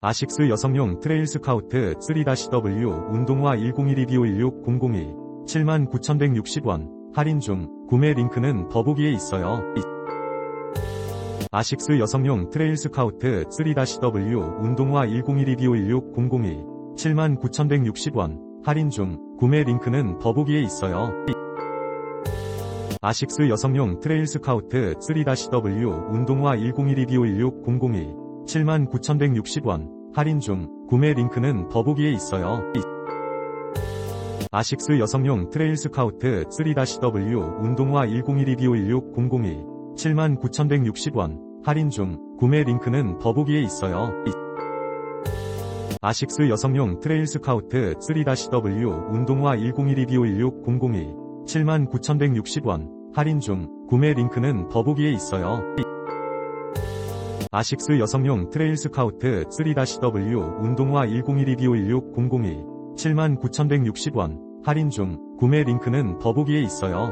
아식스 여성용 트레일 스카우트 3-W 운동화 1012-516-001 79,160원 할인 중 구매 링크는 더보기에 있어요. 아식스 여성용 트레일 스카우트 3-W 운동화 1012-516-001 79,160원 할인 중 구매 링크는 더보기에 있어요. 아식스 여성용 트레일 스카우트 3-W 운동화 1012-516-001 79,160원 할인 중 구매 링크는 더보기에 있어요. 아식스 여성용 트레일 스카우트 3-W 운동화 1012-516-001 79,160원 할인 중 구매 링크는 더보기에 있어요. 아식스 여성용 트레일 스카우트 3-W 운동화 1012-516-001 79,160원 할인 중 구매 링크는 더보기에 있어요. 아식스 여성용 트레일 스카우트 3-W 운동화 1012-516-001 79,160원 할인 중 구매 링크는 더보기에 있어요.